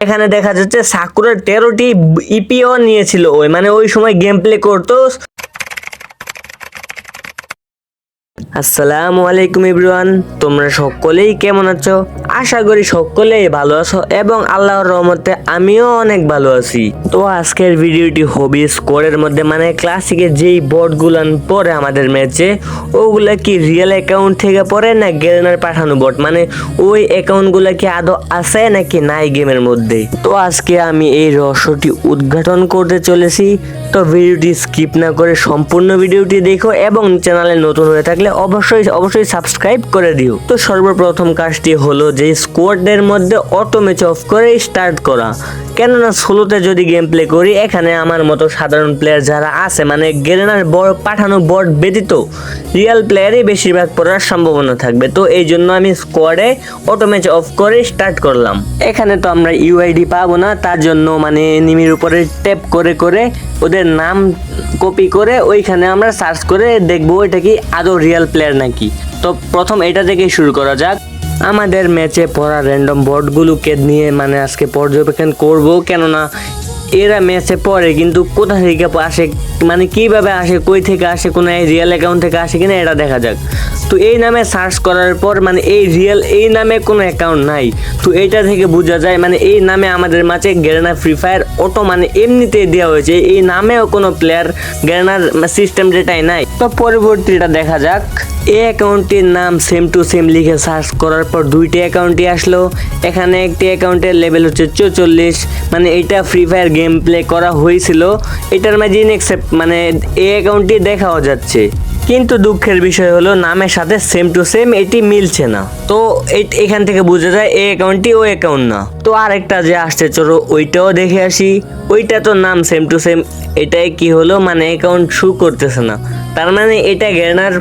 এখানে দেখা যাচ্ছে সাকুরের তেরোটি ইপিও নিয়েছিল ওই মানে ওই সময় গেম প্লে করতো। আসসালামু আলাইকুম ইব্রুয়ান তোমরা সকলেই কেমন আছো? আশা করি সকলেই ভালো আছো এবং আল্লাহর রহমতে আমিও অনেক ভালো আছি। তো আজকের ভিডিওটি হবি স্কোরের মধ্যে মানে ক্লাসিকে যেই বোর্ডগুলান পড়ে আমাদের ম্যাচে ওগুলা কি রিয়েল অ্যাকাউন্ট থেকে পড়ে না গেলেনার পাঠানো বোর্ড মানে ওই অ্যাকাউন্টগুলা কি আদৌ আছে নাকি নাই গেমের মধ্যে? তো আজকে আমি এই রহস্যটি উদ্ঘাটন করতে চলেছি। তো ভিডিওটি স্কিপ না করে সম্পূর্ণ ভিডিওটি দেখো এবং চ্যানেলে নতুন হয়ে থাকলে অবশ্যই অবশ্যই সাবস্ক্রাইব করে দিও। তো সর্বপ্রথম কাজটি হলো যে স্কোয়াডের মধ্যে অটো ম্যাচ অফ করে স্টার্ট করা। কেননা ষোলোতে যদি গেম প্লে করি, এখানে আমার মতো সাধারণ প্লেয়ার যারা আছে মানে গেরেনার বড় পাঠানো বোর্ড ব্যতীত রিয়াল প্লেয়ারই বেশিরভাগ পড়ার সম্ভাবনা থাকবে। তো এই জন্য আমি স্কোয়াডে অটো ম্যাচ অফ করে স্টার্ট করলাম। এখানে তো আমরা ইউআইডি পাবো না, তার জন্য মানে নিমির উপরে ট্যাপ করে করে ওদের নাম কপি করে ওইখানে আমরা সার্চ করে দেখব, এটা কি আদৌ রিয়াল প্লেয়ার নাকি। তো প্রথম এটা থেকে শুরু করা যাক। আমাদের ম্যাচে পড়া র্যান্ডম বোর্ডগুলোকে নিয়ে মানে আজকে পর্যবেক্ষণ করব। কেননা এরা ম্যাচে পড়ে, কিন্তু কোথা থেকে আসে মানে কীভাবে আসে, কই থেকে আসে, কোনো এই রিয়েল অ্যাকাউন্ট থেকে আসে কিনা এটা দেখা যাক। তো এই নামে সার্চ করার পর মানে এই রিয়েল এই নামে কোনো অ্যাকাউন্ট নাই। তো এইটা থেকে বোঝা যায় মানে এই নামে আমাদের মাঝে গেরেনা ফ্রি ফায়ার অটো মানে এমনিতেই দেওয়া হয়েছে। এই নামেও কোনো প্লেয়ার গেরেনার সিস্টেম যেটাই নাই। তো পরবর্তীটা দেখা যাক। এই অ্যাকাউন্টটির নাম সেম টু সেম লিখে সার্চ করার পর দুইটি অ্যাকাউন্টই আসলো। এখানে একটি অ্যাকাউন্টের লেভেল হচ্ছে চৌচল্লিশ মানে এটা ফ্রি ফায়ার গেম প্লে করা হয়েছিল। এটার মাঝে ইনএক্সেপ্ট মানে এই অ্যাকাউন্টটি দেখাও যাচ্ছে। কিন্তু দুঃখের বিষয় হলো নামের সাথে সেম টু সেম এটি মিলছে না। তো এখান থেকে বোঝা যায় এই অ্যাকাউন্টটি ওই অ্যাকাউন্ট না। তো আরেকটা যে আসছে, চলো ওইটাও দেখে আসি। ওইটা তো নাম সেম টু সেম, এটাই কি হলো? মানে অ্যাকাউন্ট শু করতেছে না। তার মানে এটা গেনার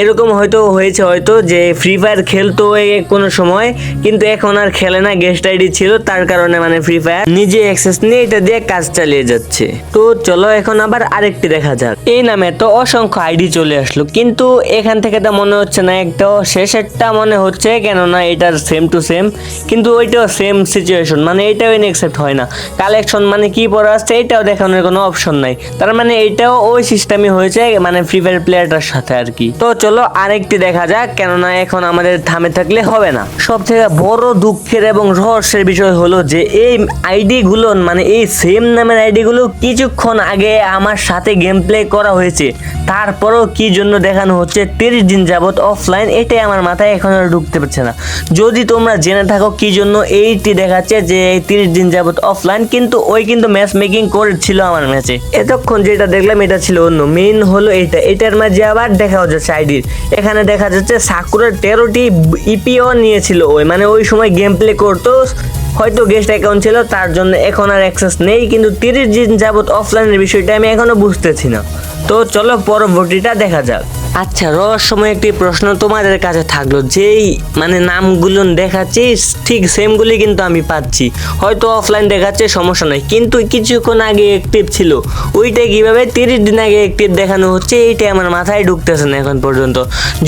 এরকম হয়তো হয়েছে হয়তো যে ফ্রি ফায়ার খেলতো কোনো সময়, কিন্তু এখন আর খেলে না গেস্ট আইডি ছিল, তার কারণে মানে ফ্রি ফায়ার নিজে অ্যাক্সেস নিয়ে এটা দিয়ে কাজ চালিয়ে যাচ্ছে। তো চলো এখন আবার আরেকটি দেখা যাক। এই নামে তো অসংখ্য আইডি চলে আসলো, কিন্তু এখান থেকে তো মনে হচ্ছে না, একটা শেষেরটা মনে হচ্ছে, কেননা এটার সেম টু সেম কিন্তু ওইটাও সেম সিচুয়েশন মানে এটাও ইনএক্সেপ্ট হয় না। কালেকশন মানে কি পড়া আসছে এটাও দেখানোর কোনো অপশন নাই। তার মানে এটাও ওই সিস্টেমই হয়েছে মানে ফ্রি ফায়ার প্লেয়ারটার সাথে আর কি। তো চলো আরেকটি দেখা যাক, কেননা এখন আমাদের থামে থাকলে হবে না। সব থেকে বড় দুঃখের এবং রহস্যের বিষয় হলো যে এই আইডি গুলো মানে এই সেম নামের আইডি গুলো কিছুক্ষণ আগে আমার সাথে গেম প্লে করা হয়েছে। তারপরও কি জন্য দেখানো হচ্ছে তিরিশ দিন যাবৎ অফলাইন এটাই আমার মাথায় এখন আর ঢুকতে পারছে না। যদি তোমরা জেনে থাকো কি জন্য এইটি দেখাচ্ছে যে তিরিশ দিন যাবৎ অফলাইন কিন্তু ওই কিন্তু ম্যাচ মেকিং করেছিল আমার ম্যাচে এতক্ষণ যেটা দেখলাম এটা ছিল অন্য। মেইন হলো এটা। এটার মাঝে আবার দেখা যাচ্ছে আইডির এখানে দেখা যাচ্ছে সাকুরের তেরোটি ইপিও নিয়েছিল ওই মানে ওই সময় গেম প্লে করতো। হয়তো গেস্ট অ্যাকাউন্ট ছিল, তার জন্য এখন আর অ্যাক্সেস নেই, কিন্তু তিরিশ দিন যাবত অফলাইনের বিষয়টা আমি এখনও বুঝতেছি না। তো চলো পরবর্তীটা দেখা যাক। আচ্ছা রহস্যময় একটি প্রশ্ন তোমাদের কাছে থাকল, যেই মানে নামগুলো দেখাচ্ছি, ঠিক সেমগুলি কিন্তু আমি পাচ্ছি। হয়তো অফলাইন দেখাচ্ছে, সমস্যা নয় কিন্তু কিছুক্ষণ আগে অ্যাক্টিভ ছিল, ওইটা কীভাবে তিরিশ দিন আগে অ্যাক্টিভ দেখানো হচ্ছে, এইটাই আমার মাথায় ঢুকতেছে না এখন পর্যন্ত।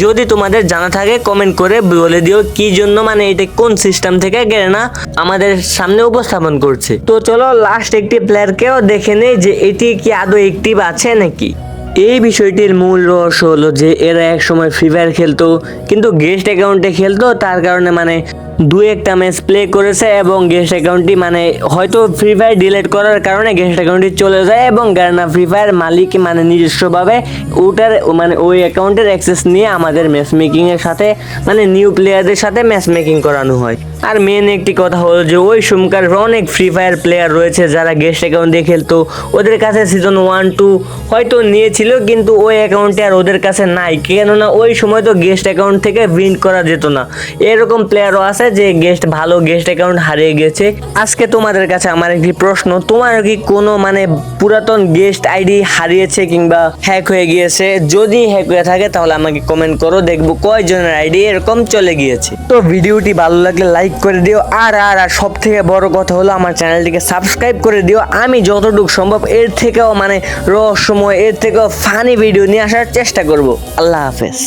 যদি তোমাদের জানা থাকে কমেন্ট করে বলে দিও কি জন্য মানে এটা কোন সিস্টেম থেকে গেলে না আমাদের সামনে উপস্থাপন করছে। তো চলো লাস্ট একটি প্লেয়ারকেও দেখে নেই যে এটি কি আদৌ অ্যাক্টিভ আছে নাকি? এই বিষয়টির মূল রহস্য হলো যে এরা এক সময় ফ্রি ফায়ার খেলতো, কিন্তু গেস্ট অ্যাকাউন্টে খেলতো, তার কারণে মানে দু একটা ম্যাচ প্লে করেছে এবং গেস্ট অ্যাকাউন্টটি মানে হয়তো ফ্রি ফায়ার ডিলিট করার কারণে গেস্ট অ্যাকাউন্টটি চলে যায় এবং গার্না ফ্রি ফায়ার মালিক মানে নিজস্বভাবে ওটার মানে ওই অ্যাকাউন্টের অ্যাক্সেস নিয়ে আমাদের ম্যাচ মেকিংয়ের সাথে মানে নিউ প্লেয়ারদের সাথে ম্যাচ মেকিং করানো হয়। আর মেন একটি কথা হলো যে ওই সময়কার অনেক ফ্রি ফায়ার প্লেয়ার রয়েছে যারা গেস্ট অ্যাকাউন্ট দিয়ে খেলতো। ওদের কাছে সিজন ওয়ান টু হয়তো নিয়েছিল, কিন্তু ওই অ্যাকাউন্টে আর ওদের কাছে নাই। কেননা ওই সময় তো গেস্ট অ্যাকাউন্ট থেকে উইন করা যেত না। এরকম প্লেয়ারও আছে যে গেস্ট ভালো গেস্ট অ্যাকাউন্ট হারিয়ে গেছে। আজকে তোমাদের কাছে আমার একটি প্রশ্ন, তোমার কি কোনো মানে পুরাতন গেস্ট আইডি হারিয়েছে কিংবা হ্যাক হয়ে গিয়েছে? যদি হ্যাক হয়ে থাকে তাহলে আমাকে কমেন্ট করো, দেখব কয়জনের আইডি এরকম চলে গিয়েছে। তো ভিডিওটি ভালো লাগলে লাইক করে দিও। আর আর আর সব থেকে বড় কথা হলো আমার চ্যানেলটিকে সাবস্ক্রাইব করে দিও। আমি যতটুকু সম্ভব এর থেকেও মানে রহস্যময়, এর থেকেও ফানি ভিডিও নিয়ে আসার চেষ্টা করব। আল্লাহ হাফেজ।